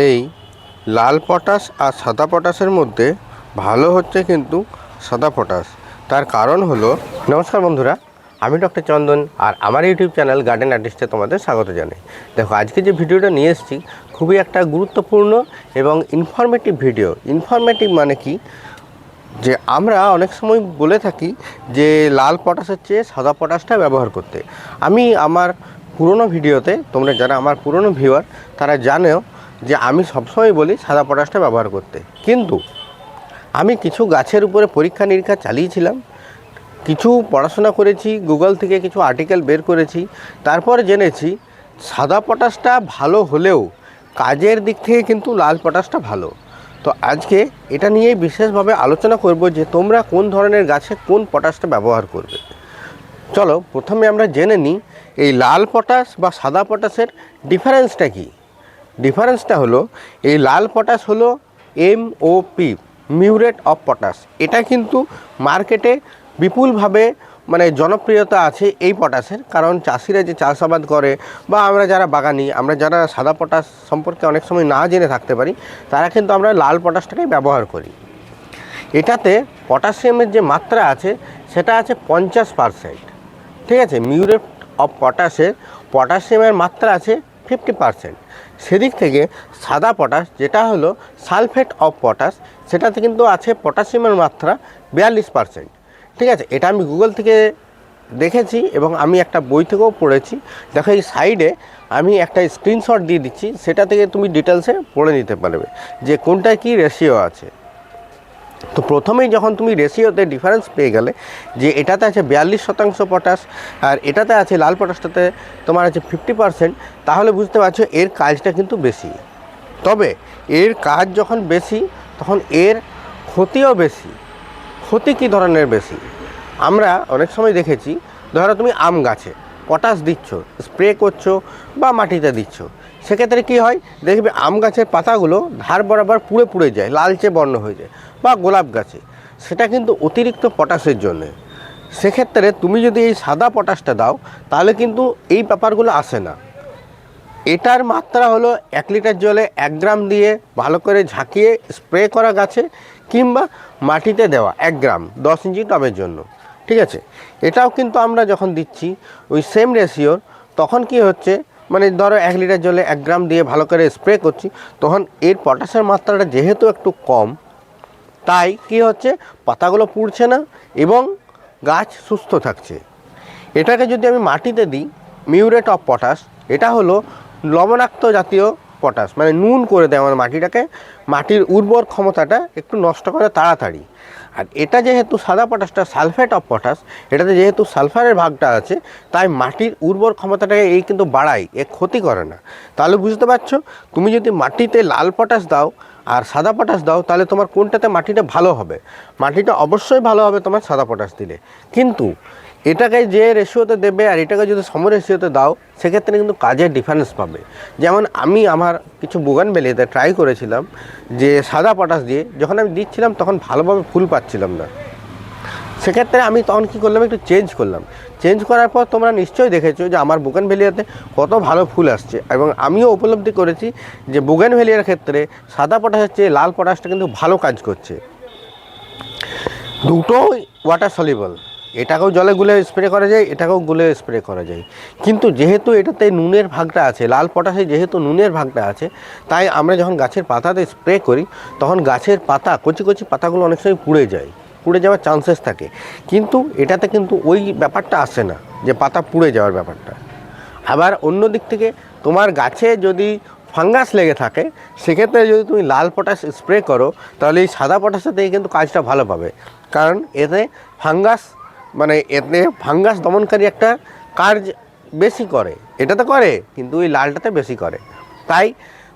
এই লাল পটাশ আর সাদা পটাশের মধ্যে ভালো হচ্ছে কিন্তু সাদা পটাশ। তার কারণ হলো, নমস্কার বন্ধুরা, আমি ডক্টর চন্দন আর আমার ইউটিউব চ্যানেল গার্ডেন আর্টিস্টে তোমাদের স্বাগত জানাই। দেখো, আজকে যে ভিডিওটা নিয়ে এসেছি, খুবই একটা গুরুত্বপূর্ণ এবং ইনফরমেটিভ ভিডিও ইনফরমেটিভ মানে কি? যে আমরা অনেক সময় বলে থাকি যে লাল পটাশের চেয়ে সাদা পটাশটা ব্যবহার করতে। আমি আমার পুরনো ভিডিওতে, তোমরা যারা আমার পুরনো ভিউয়ার তারা জানেও যে আমি সবসময় বলি সাদা পটাশটা ব্যবহার করতে। কিন্তু আমি কিছু গাছের উপরে পরীক্ষা নিরীক্ষা চালিয়েছিলাম, কিছু পড়াশোনা করেছি, গুগল থেকে কিছু আর্টিকেল বের করেছি, তারপর জেনেছি সাদা পটাশটা ভালো হলেও কাজের দিক থেকে কিন্তু লাল পটাশটা ভালো। তো আজকে এটা নিয়েই বিশেষভাবে আলোচনা করব যে তোমরা কোন ধরনের গাছে কোন পটাশটা ব্যবহার করবে। চলো প্রথমে আমরা জেনে নিই এই লাল পটাশ বা সাদা পটাশের ডিফারেন্সটা কি। ডিফারেন্সটা হলো, এই লাল পটাশ হলো এমওপি মিউরেট অফ পটাশ এটা কিন্তু মার্কেটে বিপুলভাবে মানে জনপ্রিয়তা আছে এই পটাশের কারণ চাষিরা যে চাষাবাদ করে বা আমরা যারা বাগানি, আমরা যারা সাদা পটাশ সম্পর্কে অনেক সময় না জেনে থাকতে পারি, তারা কিন্তু আমরা লাল পটাশটাকেই ব্যবহার করি। এটাতে পটাশিয়ামের যে মাত্রা আছে, সেটা আছে পঞ্চাশ পারসেন্ট ঠিক আছে? মিউরেট অফ পটাশে পটাশিয়ামের মাত্রা আছে ফিফটি পারসেন্ট। সেদিক থেকে সাদা পটাশ, যেটা হলো সালফেট অফ পটাশ, সেটাতে কিন্তু আছে পটাশিয়ামের মাত্রা বিয়াল্লিশ পারসেন্ট। ঠিক আছে, এটা আমি গুগল থেকে দেখেছি এবং আমি একটা বই থেকেও পড়েছি। দেখো, এই সাইডে আমি একটা স্ক্রিনশট দিয়ে দিচ্ছি, সেটা থেকে তুমি ডিটেলসে পড়ে নিতে পারবে যে কোনটায় কী রেশিও আছে। তো প্রথমেই যখন তুমি রেশিওতে ডিফারেন্স পেয়ে গেলে, যে এটাতে আছে বিয়াল্লিশ শতাংশ পটাশ আর এটাতে আছে লাল পটাশটাতে তোমার আছে ফিফটি পারসেন্ট তাহলে বুঝতে পারছ এর কাজটা কিন্তু বেশি। তবে এর কাজ যখন বেশি, তখন এর ক্ষতিও বেশি। ক্ষতি কী ধরনের বেশি? আমরা অনেক সময় দেখেছি, ধরো তুমি আম গাছে পটাশ দিচ্ছ স্প্রে করছ বা মাটিতে দিচ্ছ সেক্ষেত্রে কী হয়? দেখবে আম গাছের পাতাগুলো ধার বরাবর পুড়ে পুড়ে যায়, লালচে বর্ণ হয়ে যায় বা গোলাপ গাছে। সেটা কিন্তু অতিরিক্ত পটাশের জন্যে। সেক্ষেত্রে তুমি যদি এই সাদা পটাশটা দাও, তাহলে কিন্তু এই ব্যাপারগুলো আসে না। এটার মাত্রা হলো এক লিটার জলে এক গ্রাম দিয়ে ভালো করে ঝাঁকিয়ে স্প্রে করা গাছে কিংবা মাটিতে দেওয়া এক গ্রাম, দশ ইঞ্চি টবের জন্য। ঠিক আছে? এটাও কিন্তু আমরা যখন দিচ্ছি, ওই সেম রেশিওর তখন কি হচ্ছে? মানে ধরো এক লিটার জলে এক গ্রাম দিয়ে ভালো করে স্প্রে করছি, তখন এর পটাশের মাত্রাটা যেহেতু একটু কম, তাই কি হচ্ছে? পাতাগুলো পুড়ছে না এবং গাছ সুস্থ থাকছে। এটাকে যদি আমি মাটিতে দিই, মিউরেট অফ পটাশ, এটা হলো লবণাক্ত জাতীয় পটাশ মানে নুন করে দেয় আমার মাটিটাকে, মাটির উর্বর ক্ষমতাটা একটু নষ্ট করে তাড়াতাড়ি। আর এটা যেহেতু সাদা পটাশটা সালফেট অফ পটাশ এটাতে যেহেতু সালফারের ভাগটা আছে, তাই মাটির উর্বর ক্ষমতাটাকে এই কিন্তু বাড়ায়, এ ক্ষতি করে না। তাহলে বুঝতে পারছ? তুমি যদি মাটিতে লাল পটাশ দাও আর সাদা পটাশ দাও, তাহলে তোমার কোনটাতে মাটিটা ভালো হবে? মাটিটা অবশ্যই ভালো হবে তোমার সাদা পটাশ দিলে। কিন্তু এটাকে যে রেশিওতে দেবে আর এটাকে যদি সম রেশিওতে দাও, সেক্ষেত্রে কিন্তু কাজের ডিফারেন্স পাবে। যেমন আমি আমার কিছু বুগান বেলিতে ট্রাই করেছিলাম যে সাদা পটাশ দিয়ে, যখন আমি দিচ্ছিলাম তখন ভালোভাবে ফুল পাচ্ছিলাম না। সেক্ষেত্রে আমি তখন কী করলাম, একটু চেঞ্জ করলাম। চেঞ্জ করার পর তোমরা নিশ্চয়ই দেখেছ যে আমার বুগান ভেলিয়াতে কত ভালো ফুল আসছে এবং আমিও উপলব্ধি করেছি যে বুগান ভেলিয়ার ক্ষেত্রে সাদা পটাশের চেয়ে লাল পটাশটা কিন্তু ভালো কাজ করছে। দুটোই ওয়াটার সলিবল এটাকেও জলে গুলে স্প্রে করা যায়, এটাকেও গুলে স্প্রে করা যায়। কিন্তু যেহেতু এটাতে নুনের ভাগটা আছে, লাল পটাশে যেহেতু নুনের ভাগটা আছে, তাই আমরা যখন গাছের পাতাতে স্প্রে করি, তখন গাছের পাতা, কচি কচি পাতাগুলো অনেক সময় পুড়ে যায়, পুড়ে যাওয়ার চান্সেস থাকে। কিন্তু এটাতে কিন্তু ওই ব্যাপারটা আসে না, যে পাতা পুড়ে যাওয়ার ব্যাপারটা। আবার অন্য দিক থেকে, তোমার গাছে যদি ফাঙ্গাস লেগে থাকে, সেক্ষেত্রে যদি তুমি লাল পটাশ স্প্রে করো, তাহলে এই সাদা পটাশের থেকে কিন্তু কাজটা ভালো পাবে। কারণ এতে ফাঙ্গাস মানে এতে ফাঙ্গাস দমনকারী একটা কাজ বেশি করে। এটা তো করে, কিন্তু ওই লালটাতে বেশি করে। তাই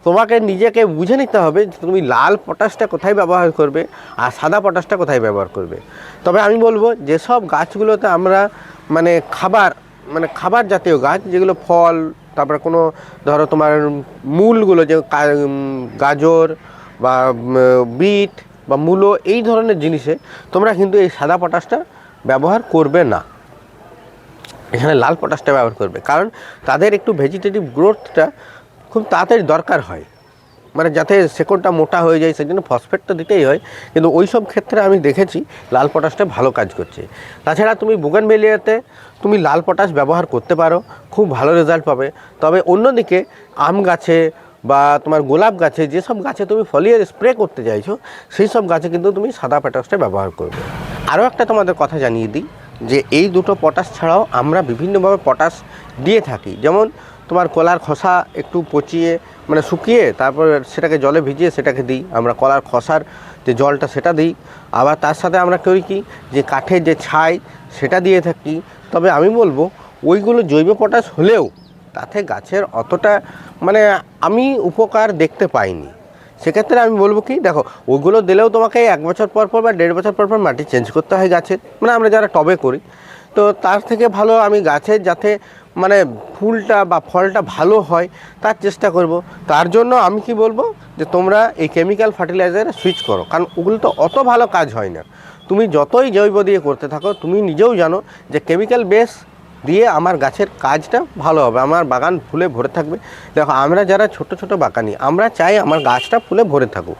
তোমাকে নিজেকে বুঝে নিতে হবে যে তুমি লাল পটাশটা কোথায় ব্যবহার করবে আর সাদা পটাশটা কোথায় ব্যবহার করবে। তবে আমি বলব, যেসব গাছগুলোতে আমরা মানে খাবার মানে খাবার জাতীয় গাছ, যেগুলো ফল, তারপরে কোনো ধরো তোমার মূলগুলো যে গাজর বা বিট বা মূলো, এই ধরনের জিনিসে তোমরা কিন্তু এই সাদা পটাশটা ব্যবহার করবে না। এখানে লাল পটাশটা ব্যবহার করবে। কারণ তাদের একটু ভেজিটেটিভ গ্রোথটা খুব তাড়াতাড়ি দরকার হয়। মানে যাতে শেকড়টা মোটা হয়ে যায় সেই জন্য ফসফেট তো দিতেই হয়। কিন্তু ওই সব ক্ষেত্রে আমি দেখেছি লাল পটাশটা ভালো কাজ করছে। তাছাড়া তুমি বুগানবেলিয়াতে তুমি লাল পটাশ ব্যবহার করতে পারো, খুব ভালো রেজাল্ট পাবে। তবে অন্যদিকে আম গাছে বা তোমার গোলাপ গাছে যেসব গাছে তুমি ফলিয়ার স্প্রে করতে চাইছো সেই সব গাছে কিন্তু তুমি সাদা পটাশটা ব্যবহার করবে। আরও একটা তোমাদের কথা জানিয়ে দিই যে এই দুটো পটাশ ছাড়াও আমরা বিভিন্নভাবে পটাশ দিয়ে থাকি। যেমন তোমার কলার খসা একটু পচিয়ে মানে শুকিয়ে তারপর সেটাকে জলে ভিজিয়ে সেটাকে দিই। আমরা কলার খসার যে জলটা সেটা দিই। আবার তার সাথে আমরা করি কি যে কাঠের যে ছাই সেটা দিয়ে থাকি। তবে আমি বলব ওইগুলো জৈব পটাশ হলেও তাতে গাছের অতটা মানে আমি উপকার দেখতে পাইনি। সেক্ষেত্রে আমি বলব কি, দেখো, ওগুলো দিলেও তোমাকে এক বছর পর পর বা দেড় বছর পর পর মাটি চেঞ্জ করতে হয় গাছের। মানে আমরা যারা টবে করি, তো তার থেকে ভালো আমি গাছের যাতে মানে ফুলটা বা ফলটা ভালো হয়, তার চেষ্টা করব। তার জন্য আমি কি বলব, যে তোমরা এই কেমিক্যাল ফার্টিলাইজারে সুইচ করো, কারণ ওগুলো তো অত ভালো কাজ হয় না। তুমি যতই জৈব দিয়ে করতে থাকো, তুমি নিজেও জানো যে কেমিক্যাল বেস দিয়ে আমার গাছের কাজটা ভালো হবে, আমার বাগান ফুলে ভরে থাকবে। দেখো, আমরা যারা ছোট ছোট বাগানি, আমরা চাই আমার গাছটা ফুলে ভরে থাকুক।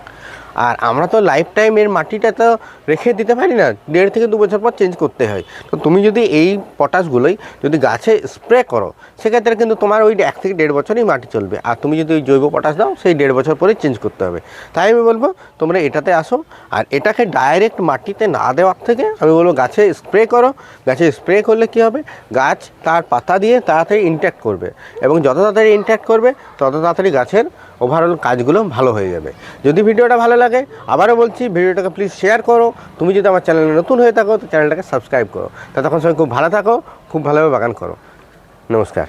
আর আমরা তো লাইফ টাইম এর মাটিটা তো রেখে দিতে পারি না। দেড় থেকে দু বছর পর চেঞ্জ করতে হয়। তো তুমি যদি এই পটাশগুলোই যদি গাছে স্প্রে করো, সেক্ষেত্রে কিন্তু তোমার ওই এক থেকে দেড় বছরই মাটি চলবে। আর তুমি যদি ওই জৈব পটাশ দাও, সেই দেড় বছর পরেই চেঞ্জ করতে হবে। তাই আমি বলব, তোমরা এটাতে আসো আর এটাকে ডাইরেক্ট মাটিতে না দেওয়ার থেকে আমি বলব, গাছে স্প্রে করো। গাছে স্প্রে করলে কি হবে? গাছ তার পাতা দিয়ে তাড়াতাড়ি ইনট্যাক্ট করবে এবং যত তাড়াতাড়ি ইনট্যাক্ট করবে, তত তাড়াতাড়ি গাছের ওভারঅল কাজগুলো ভালো হয়ে যাবে। যদি ভিডিওটা ভালো লাগে আবারও বলছি, ভিডিওটাকে প্লিজ শেয়ার করো। তুমি যদি আমার চ্যানেলে নতুন হয়ে থাকো, তো চ্যানেলটাকে সাবস্ক্রাইব করো। ততক্ষণ সবাই খুব ভালো থাকো, খুব ভালোভাবে বাগান করো। নমস্কার।